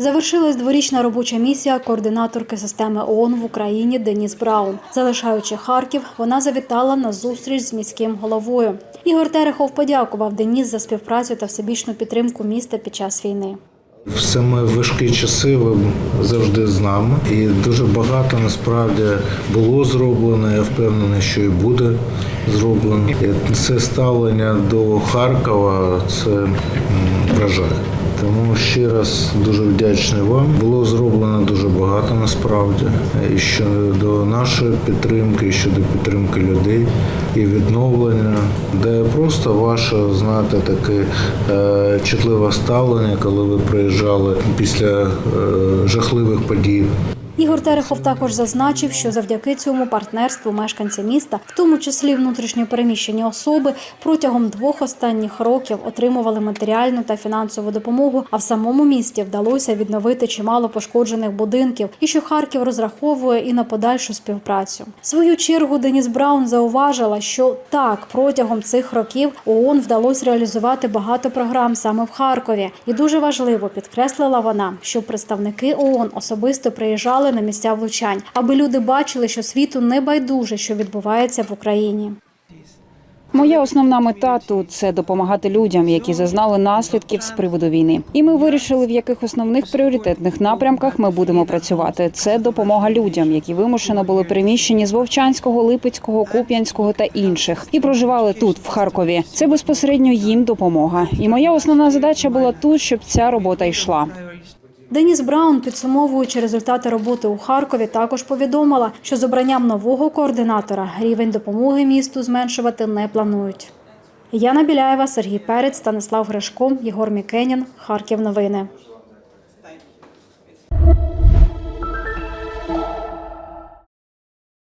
Завершилась дворічна робоча місія координаторки системи ООН в Україні Деніс Браун. Залишаючи Харків, вона завітала на зустріч з міським головою. Ігор Терехов подякував Деніс за співпрацю та всебічну підтримку міста під час війни. В саме важкі часи ви завжди з нами, і дуже багато насправді було зроблено. Я впевнений, що і буде зроблено. І це ставлення до Харкова це вражає. Тому ще раз дуже вдячний вам. Було зроблено дуже багато насправді і щодо нашої підтримки, і щодо підтримки людей і відновлення, де просто ваше знаєте таке е, чутливе ставлення, коли ви приїжджали після е, жахливих подій. Ігор Терехов також зазначив, що завдяки цьому партнерству мешканці міста, в тому числі внутрішньо переміщені особи, протягом двох останніх років отримували матеріальну та фінансову допомогу. А в самому місті вдалося відновити чимало пошкоджених будинків, і що Харків розраховує і на подальшу співпрацю. В свою чергу Деніс Браун зауважила, що так протягом цих років ООН вдалося реалізувати багато програм саме в Харкові, і дуже важливо підкреслила вона, що представники ООН особисто приїжджали на місця влучань, аби люди бачили, що світу не байдуже, що відбувається в Україні. Моя основна мета тут це допомагати людям, які зазнали наслідків з приводу війни. І ми вирішили, в яких основних пріоритетних напрямках ми будемо працювати. Це допомога людям, які вимушено були переміщені з Вовчанського, Липецького, Куп'янського та інших, і проживали тут, в Харкові. Це безпосередньо їм допомога. І моя основна задача була тут, щоб ця робота йшла. Деніс Браун, підсумовуючи результати роботи у Харкові, також повідомила, що з обранням нового координатора рівень допомоги місту зменшувати не планують. Яна Біляєва, Сергій Перець, Станислав Гришко, Єгор Мікенін, Харків. Новини.